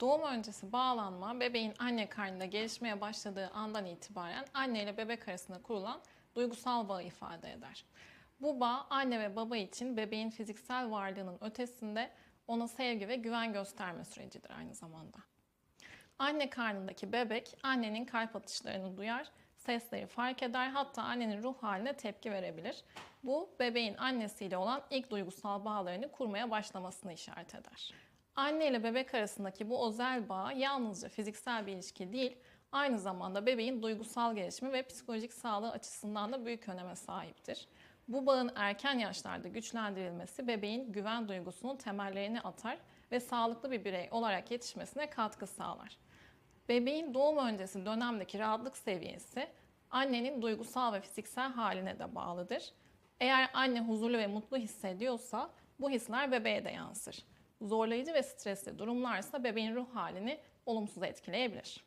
Doğum öncesi bağlanma bebeğin anne karnında gelişmeye başladığı andan itibaren anne ile bebek arasında kurulan duygusal bağı ifade eder. Bu bağ anne ve baba için bebeğin fiziksel varlığının ötesinde ona sevgi ve güven gösterme sürecidir aynı zamanda. Anne karnındaki bebek annenin kalp atışlarını duyar, sesleri fark eder, hatta annenin ruh haline tepki verebilir. Bu bebeğin annesiyle olan ilk duygusal bağlarını kurmaya başlamasını işaret eder. Anne ile bebek arasındaki bu özel bağ yalnızca fiziksel bir ilişki değil, aynı zamanda bebeğin duygusal gelişimi ve psikolojik sağlığı açısından da büyük öneme sahiptir. Bu bağın erken yaşlarda güçlendirilmesi bebeğin güven duygusunun temellerini atar ve sağlıklı bir birey olarak yetişmesine katkı sağlar. Bebeğin doğum öncesi dönemdeki rahatlık seviyesi annenin duygusal ve fiziksel haline de bağlıdır. Eğer anne huzurlu ve mutlu hissediyorsa bu hisler bebeğe de yansır. Zorlayıcı ve stresli durumlarsa bebeğin ruh halini olumsuz etkileyebilir.